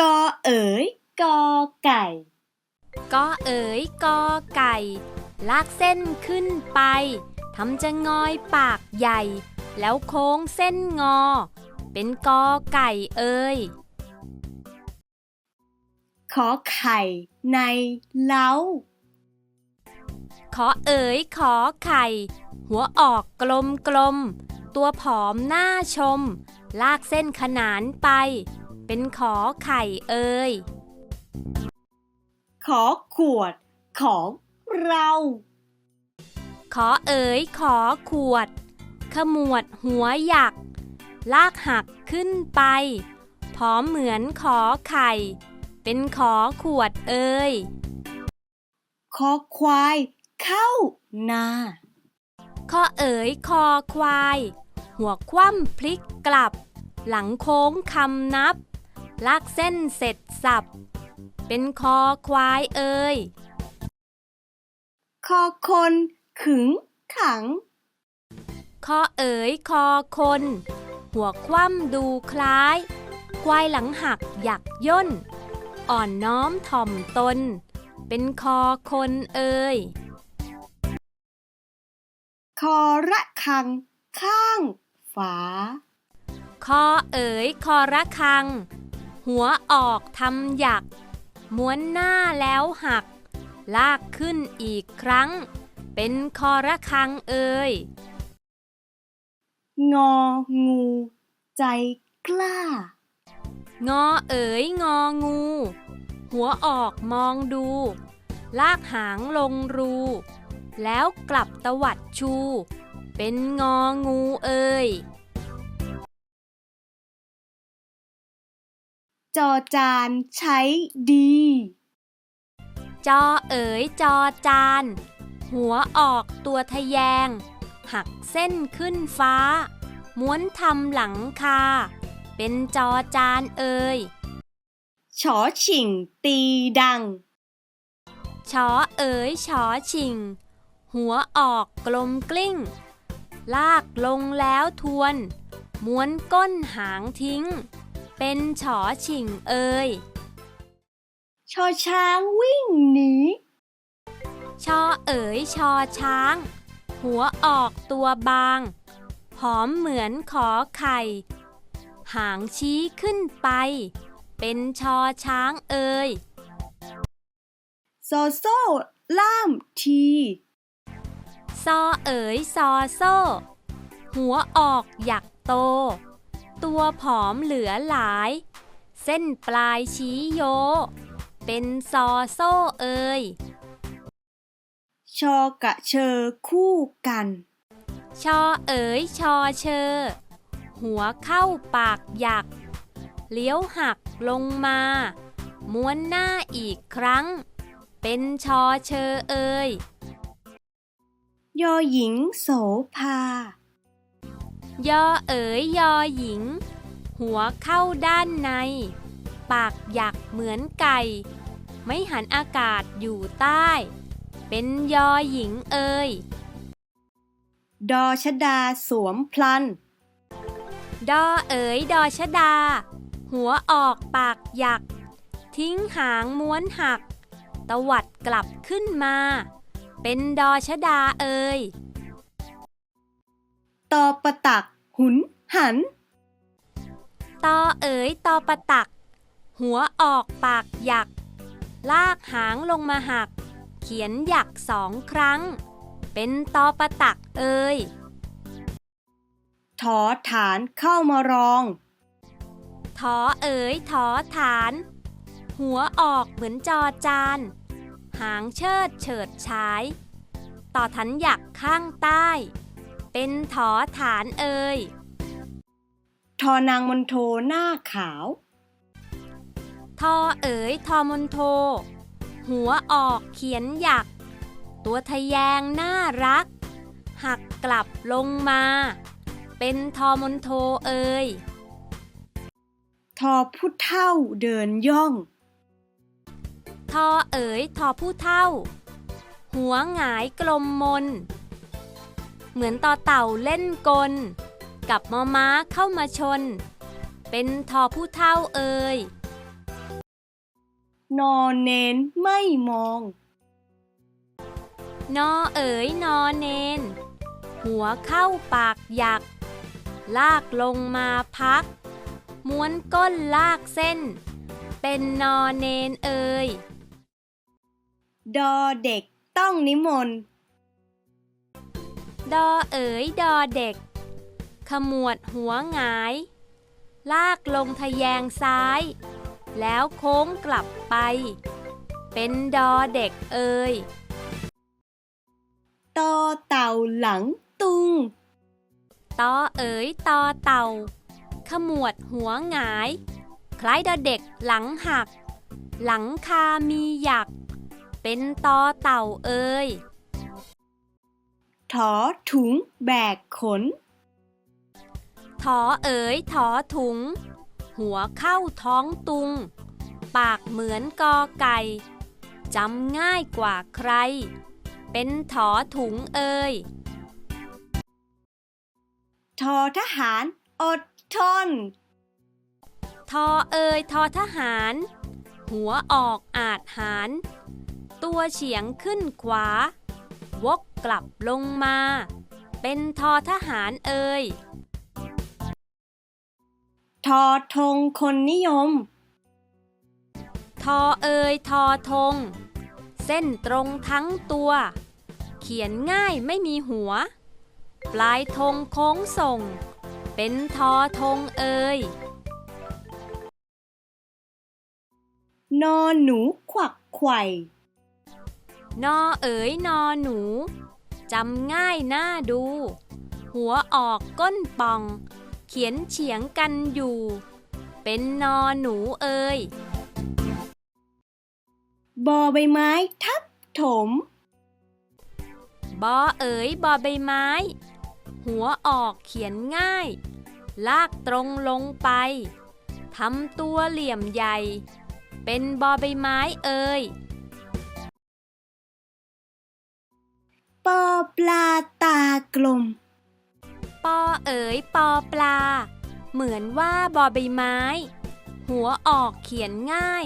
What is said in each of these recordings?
กอเอ๋ยกอไก่ก็เอ๋ยกอไก่ ลากเส้นขึ้นไปทำจะงอยปากใหญ่ แล้วโค้งเส้นงอ เป็นกอไก่เอ๋ยขอไข่ในเล้า ขอเอ๋ยขอไข่ หัวออกกลมกลมๆตัวผอมหน้าชม ลากเส้นขนานไป เป็นขอไข่เอ๋ยขอขวด ของเรา ขอเอ๋ยขอขวด ขมวดหัวหยัก ลากหักขึ้นไปพร้อมเหมือนขอไข่ เป็นขอขวดเอ๋ยขอควายเข้านาขอเอ๋ยคอควาย หัวคว่ำพลิกกลับ หลังโค้งคำนับ ลากเส้นเสร็จสับ เป็นคอควายเอ๋ยคอคนขึงขัง คอเอ๋ยคอคน หัวคว่ำดูคล้าย ควายหลังหักหยักย่น อ่อนน้อมถ่อมตน เป็นคอคนเอ่ยคอระคัง ข้างฝา คอเอ๋ยคอระคัง หัวออกทำหยัก ม้วนหน้าแล้วหัก ลากขึ้นอีกครั้ง เป็นคอระคังเอ่ยงองู ใจกล้า งอเอ๋ยงองู หัวออกมองดู ลากหางลงรู แล้วกลับตวัดชู เป็นงองูเอ่ย จอจานใช้ดี จอเอ๋ยจอจาน หัวออกตัวทะแยง หักเส้นขึ้นฟ้า ม้วนทำหลังคา เป็นจอจานเอ่ยชอฉิ่งตีดังชอเอ๋ยชอชิง หัวออกกลมกลิ้ง ลากลงแล้วทวน ม้วนก้นหางทิ้ง เป็นชอชิงเอ่ยชอช้างวิ่งหนี ชอเอ๋ยชอช้าง หัวออกตัวบาง ผอมเหมือนขอไข่ หางชี้ขึ้นไป เป็นชอช้างเอ่ยโซโซ่ ล่ามที ซอเอ๋ยซอโซ่ หัวออกหยักโต ตัวผอมเหลือหลาย เส้นปลายชี้โย เป็นซอโซ่เอ่ยชอกะเชอคู่กัน ชอเอ๋ยชอเชอ หัวเข้าปากหยัก เลี้ยวหักลงมา ม้วนหน้าอีกครั้ง เป็นชอเชอเอ่ยยอหญิงโสภา ยอเอ๋ยยอหญิง หัวเข้าด้านใน ปากหยักเหมือนไก่ ไม่หันอากาศอยู่ใต้ เป็นยอหญิงเอ่ยดอชดาสวมพลัน ดอเอ๋ยดอชดา หัวออกปากหยัก ทิ้งหางม้วนหัก ตวัดกลับขึ้นมา เป็นดอชดาเอ่ย ตอประตัก หุนหัน ตอเอ๋ยตอประตัก หัวออกปากหยัก ลากหางลงมาหัก เขียนหยักสองครั้ง เป็นตอประตักเอ่ยถอฐานเข้ามารอง ถอเอ๋ยถอฐาน หัวออกเหมือนจอจาน หางเชิดเฉิดฉาย ต่อทันหยักข้างใต้ เป็นถอฐานเอ่ยทอนางมนโทหน้าขาว ทอเอ๋ยทอมนโท หัวออกเขียนหยัก ตัวทะแยงน่ารัก หักกลับลงมา เป็นทอมนโทเอ่ยทอผู้เท่าเดินย่อง ทอเอ๋ยทอผู้เท่า หัวหงายกลมมน เหมือนต่อเต่าเล่นกล กับมอม้าเข้ามาชน เป็นทอผู้เท่าเอ่ยนอนเนนไม่มอง นอเอ๋ยนอเนนหัวเข้าปากหยัก ลากลงมาพัก ม้วนก้นลากเส้น เป็นนอเนนเอ๋ยดอเด็กต้องนิมนต์ ดอเอ๋ยดอเด็ก ขมวดหัวหงาย ลากลงทะแยงซ้าย แล้วโค้งกลับไป เป็นดอเด็กเอ่ยตอเต่าหลังตุงตอเอ๋ยตอเต่า ขมวดหัวหงาย คล้ายดอเด็กหลังหัก หลังคามีหยัก เป็นตอเต่าเอ่ย ถอถุง แบกขนถอเอ๋ยถอถุง หัวเข้าท้องตุง ปากเหมือนกอไก่จำง่ายกว่าใคร เป็นถอถุงเอ่ยทอทหาร อดทน ทอเอ่ยทอทหาร หัวออกอาจหาร ตัวเฉียงขึ้นขวา วกกลับลงมา เป็นทอทหารเอ่ย ทอทงคนนิยม ทอเอ่ยทอทง เส้นตรงทั้งตัว เขียนง่ายไม่มีหัว ปลายธงโค้งส่ง เป็นทอทงเอ่ยนอหนูขวักไขว่ นอเอ๋ยนอหนูจำง่ายน่าดู หัวออกก้นป่อง เขียนเฉียงกันอยู่ เป็นนอหนูเอ่ยบอใบไม้ทับถม บอเอ๋ยบอใบไม้ หัวออกเขียนง่าย ลากตรงลงไปทำตัวเหลี่ยมใหญ่ เป็นบอใบไม้เอ่ย ปอปลาตากลม ปอเอ๋ยปอปลา เหมือนว่าบอใบไม้ หัวออกเขียนง่าย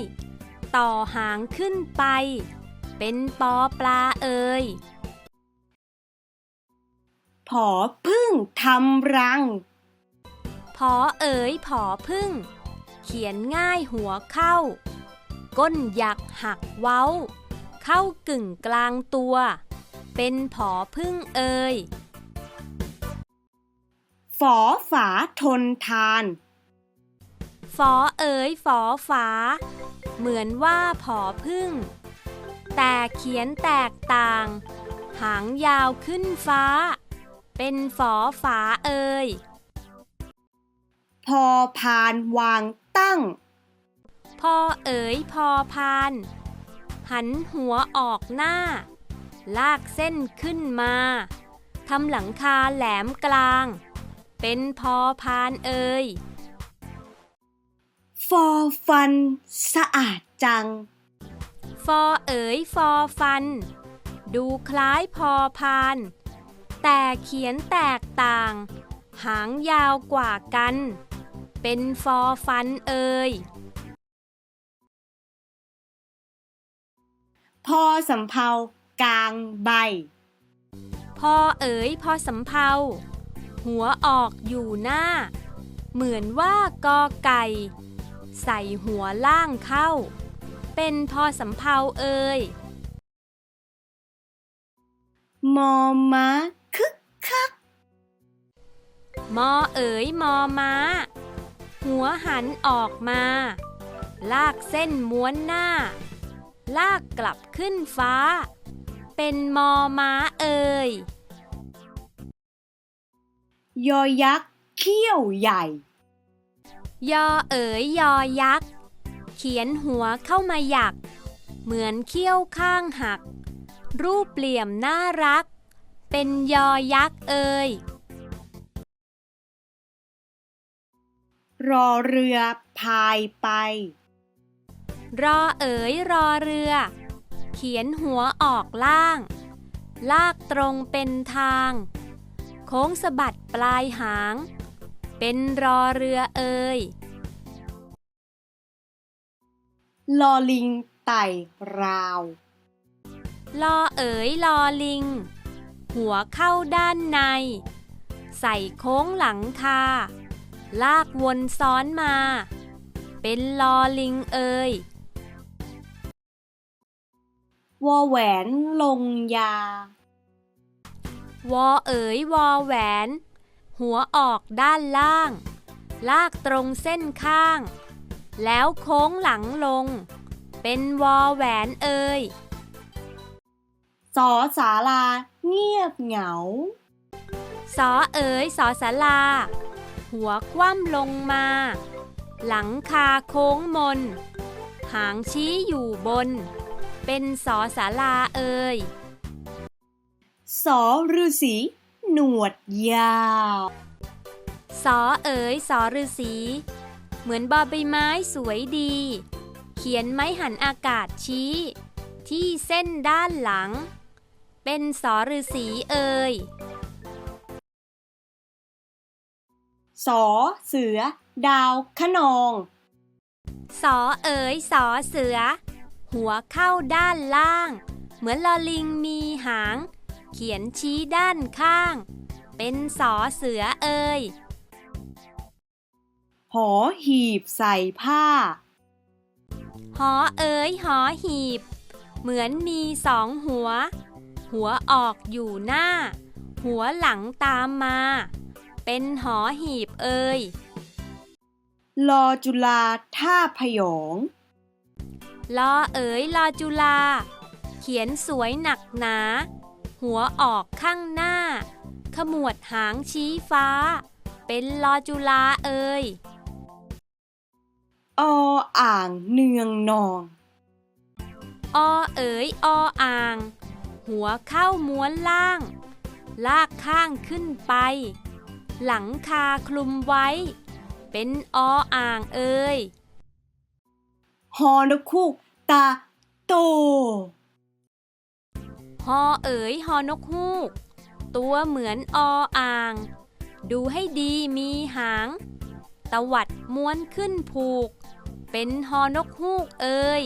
ต่อหางขึ้นไป เป็นปอปลาเอ่ยผอพึ่งทำรังพอเอ๋ยผอพึ่ง เขียนง่ายหัวเข้า ก้นหยักหักเว้า เข้ากึ่งกลางตัว เป็นผอพึ่งเอ่ยฝอฝาทนทานฝอเอ๋ยฝอฝา เหมือนว่าผอพึ่ง แต่เขียนแตกต่าง หางยาวขึ้นฟ้า เป็นฝอฝาเอ่ยพอพานวางตั้ง พอเอ๋ยพอพาน หันหัวออกหน้า ลากเส้นขึ้นมาทำหลังคาแหลมกลาง เป็นพอพานเอ่ยฟอฟัน สะอาดจัง ฟอเอ๋ยฟอฟัน ดูคล้ายพอพาน แต่เขียนแตกต่าง หางยาวกว่ากัน เป็นฟอฟันเอ่ยพอสำเภา กลางใบ พอเอ๋ยพอสำเภาหัวออกอยู่หน้า เหมือนว่ากอไก่ ใส่หัวล่างเข้า เป็นพอสำเภาเอ่ยมอม้าคึกคัก มอเอ๋ยมอม้า หัวหันออกมา ลากเส้นม้วนหน้า ลากกลับขึ้นฟ้า เป็นมอม้าเอ่ย ยอยักษ์เขี้ยวใหญ่ ยอเอ๋ยยอยักษ์ เขียนหัวเข้ามาหยัก เหมือนเขี้ยวข้างหัก รูปเหลี่ยมน่ารัก เป็นยอยักษ์เอ่ยรอเรือพายไป รอเอ๋ยรอเรือ เขียนหัวออกล่าง ลากตรงเป็นทาง โค้งสะบัดปลายหาง เป็นรอเรือเอ่ยลอลิงไต่ราว ลอเอ๋ยลอลิง หัวเข้าด้านใน ใส่โค้งหลังคา ลากวนซ้อนมา เป็นลอลิงเอ่ย วอแหวนลงยา วอเอ๋ยวอแหวน หัวออกด้านล่าง ลากตรงเส้นข้าง แล้วโค้งหลังลง เป็นวอแหวนเอ่ยสอสาลาเงียบเหงา สอเอ๋ยสอสาลา หัวคว่ำลงมา หลังคาโค้งมน หางชี้อยู่บน เป็นสอสาลาเอ่ยสอฤาษีหนวดยาวสอเอ๋ยสอฤาษีเหมือนบอใบไม้สวยดี เขียนไม้หันอากาศชี้ ที่เส้นด้านหลัง เป็นสอฤาษีเอ่ยสอเสือ ดาวขนองสอเอ๋ยสอเสือ หัวเข้าด้านล่าง เหมือนลอลิงมีหาง เขียนชี้ด้านข้าง เป็นสอเสือเอ่ยหอหีบใส่ผ้า หอเอ๋ยหอหีบ เหมือนมีสองหัว หัวออกอยู่หน้า หัวหลังตามมา เป็นหอหีบเอ่ยลอจุลาท่าพยอง ลอเอ๋ยลอจุลา เขียนสวยหนักหนา หัวออกข้างหน้า ขมวดหางชี้ฟ้า เป็นลอจุลาเอ่ยออ่างเนืองนอง อเอ๋ยออ่าง หัวเข้าม้วนล่าง ลากข้างขึ้นไป หลังคาคลุมไว้ เป็นออ่างเอ่ย ฮอนกคูกตาโต ฮอเอ๋ยฮอนกฮูก ตัวเหมือนออ่าง ดูให้ดีมีหาง ตวัดม้วนขึ้นผูก เป็นฮอนกฮูกเอ่ย